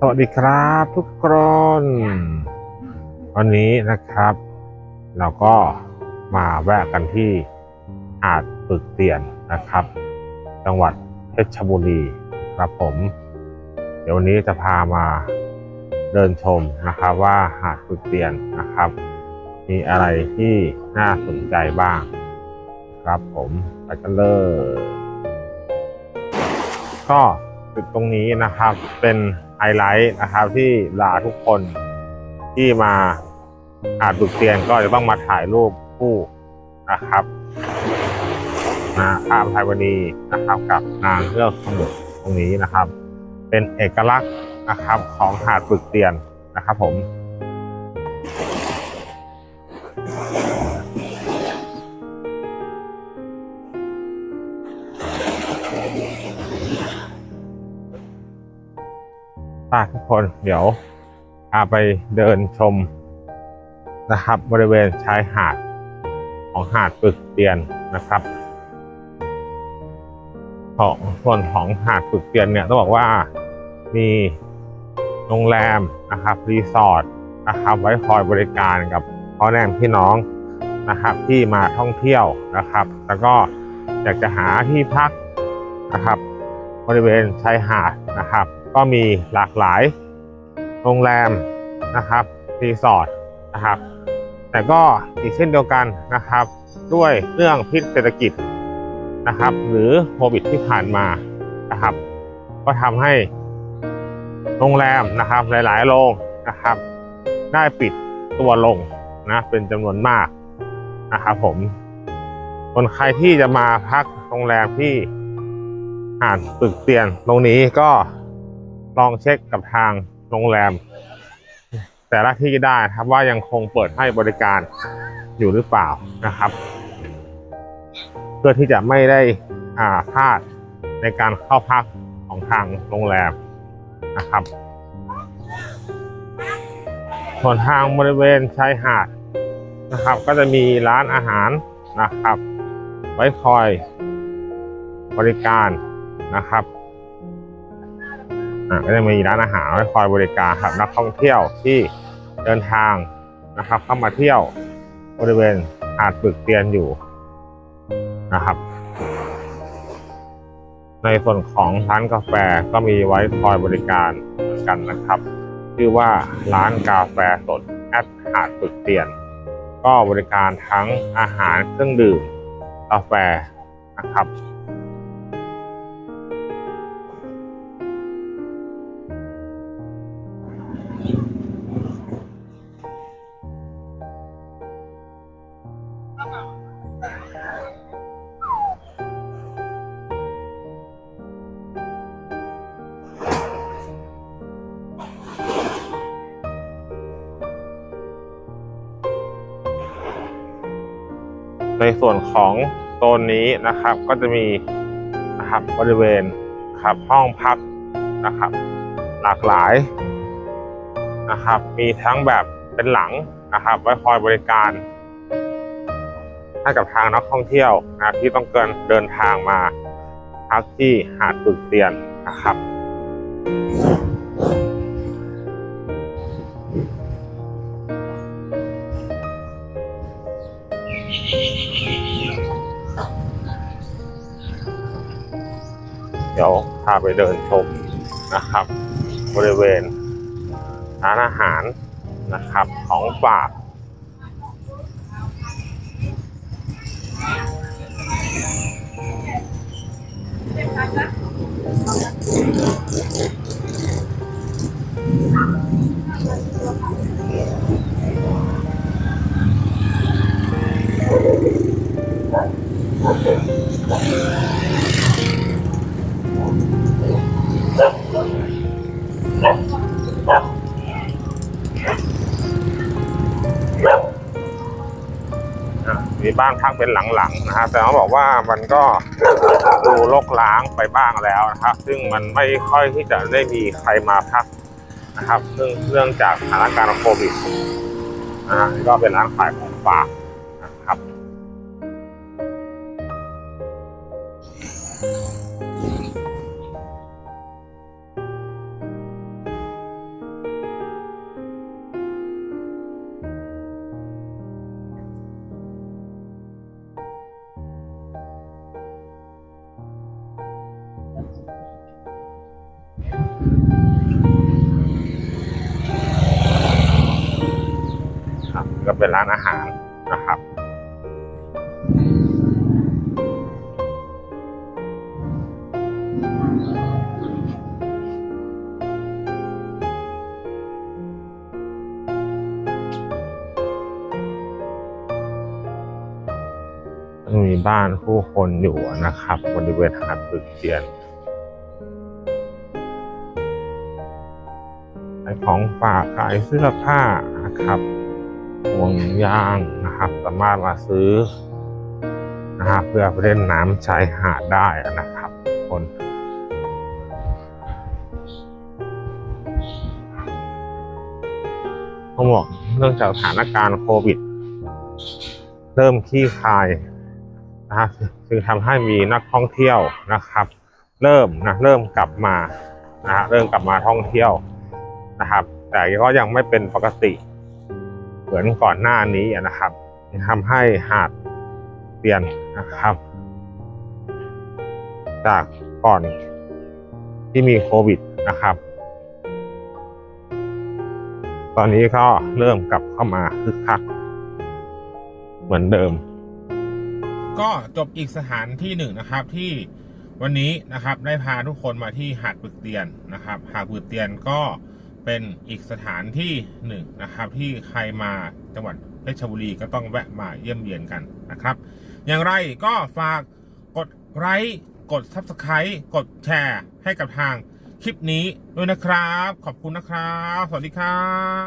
สวัสดีครับทุกคนวันนี้นะครับ เราก็มาแวะกันที่หาดปึกเตียนนะครับ จังหวัดเพชรบุรีครับผม เดี๋ยววันนี้จะพามาเดินชมนะครับ ว่าหาดปึกเตียนนะครับ มีอะไรที่น่าสนใจบ้าง ครับผมไปกันเลยก็ จุดตรงนี้นะครับ เป็นไฮไลท์นะครับที่ลาทุกคนที่มาอาจบึกเตียนก็จะต้องมาถ่ายรูปคู่นะครับนะภาพไทยวันีนะครับกับนางเลือกสมุทรตรงนี้นะครับ เป็นเอกลักษณ์นะครับของหาดปึกเตียนนะครับผม ป้าทุกคนเดี๋ยวพาไปเดินชมนะครับบริเวณชายหาดของหาดปึกเตียนนะครับ ของส่วนของหาดปึกเตียนเนี่ยต้องบอกว่ามีโรงแรมนะครับรีสอร์ทนะครับไว้คอยบริการกับพ่อแม่พี่น้องนะครับที่มาท่องเที่ยวนะครับ แล้วก็อยากจะหาที่พักนะครับ บริเวณชายหาดนะครับ ก็มีหลากหลายโรงแรมนะครับรีสอร์ทนะครับ แต่ก็อีกเช่นเดียวกันนะครับ ด้วยเรื่องพิษเศรษฐกิจนะครับ หรือโควิดที่ผ่านมานะครับ ก็ทำให้โรงแรมนะครับ หลาย ๆ โรงนะครับ ได้ปิดตัวลงนะเป็นจำนวนมากนะครับผมคนใครที่จะมาพักโรงแรมที่หาดปึกเตียนตรงนี้ก็ ลองเช็คกับทางโรงแรม แต่ละที่ได้ครับว่ายังคงเปิดให้บริการอยู่หรือเปล่านะครับ เพื่อที่จะไม่ได้อ่าพลาดในการเข้าพักของทางโรงแรมนะครับ ส่วนทางบริเวณชายหาดนะครับ ก็จะมีร้านอาหารนะครับ ไว้คอยบริการนะครับ อ่าก็จะมีร้านอาหารไว้คอยบริการครับนักท่องเที่ยวที่เดินทางนะครับเข้ามาเที่ยวบริเวณหาดปึกเตียนอยู่นะครับ ในส่วนของร้านกาแฟก็มีไว้คอยบริการเหมือนกันนะครับชื่อว่าร้านกาแฟสดแอดหาดปึกเตียน ก็บริการทั้งอาหารเครื่องดื่มกาแฟนะครับ ในส่วนของโซนนี้นะครับก็จะมีนะครับบริเวณครับห้องพักนะครับ หลากหลายนะครับ มีทั้งแบบเป็นหลังนะครับ ไว้คอยบริการ ให้กับทางนักท่องเที่ยวนะที่ต้องเกินเดินทางมาพักที่หาดปึกเตียนนะครับ เดี๋ยวพาไปเดินชมนะครับ บริเวณร้านอาหารนะครับของฝาก อะ บ้านพักเป็นหลังๆนะฮะแต่เขาบอกว่ามันก็ดูลกล้างไปบ้างแล้วนะครับ ซึ่งมันไม่ค่อยที่จะได้มีใครมาพักนะครับเนื่องเรื่องจากสถานการณ์โควิดนะฮะก็เป็นร้านขายของฝาก ก็เป็นร้านอาหารนะครับมีบ้านผู้คนอยู่นะครับ บริเวณหาดปึกเตียนขายของฝากขายเสื้อผ้านะครับ ห่วงยางนะครับสามารถมาซื้อนะครับเพื่อไปเล่นน้ำชายหาดได้นะครับคนต้องบอกเนื่องจากสถานการณ์โควิด เริ่มคลี่คลายนะครับจึงทำให้มีนักท่องเที่ยวนะครับ เริ่มนะเริ่มกลับมานะฮะเริ่มกลับมาท่องเที่ยวนะครับ แต่ก็ยังไม่เป็นปกติ เหมือนก่อนหน้านี้นะครับทำให้หาดเปลี่ยนนะครับ จากก่อนที่มีโควิดนะครับ ตอนนี้ก็เริ่มกลับเข้ามาคึกคัก เหมือนเดิม ก็จบอีกสถานที่หนึ่งนะครับที่วันนี้นะครับได้พาทุกคนมาที่หาดปึกเตียนนะครับ หาดปึกเตียนก็ เป็นอีกสถานที่หนึ่งนะครับ ที่ใครมาจังหวัดเพชรบุรีก็ต้องแวะมาเยี่ยมเยียนกันนะครับ อย่างไรก็ฝากกดไลค์กด Subscribe กดแชร์ให้กับทางคลิปนี้ด้วยนะครับ ขอบคุณนะครับ สวัสดีครับ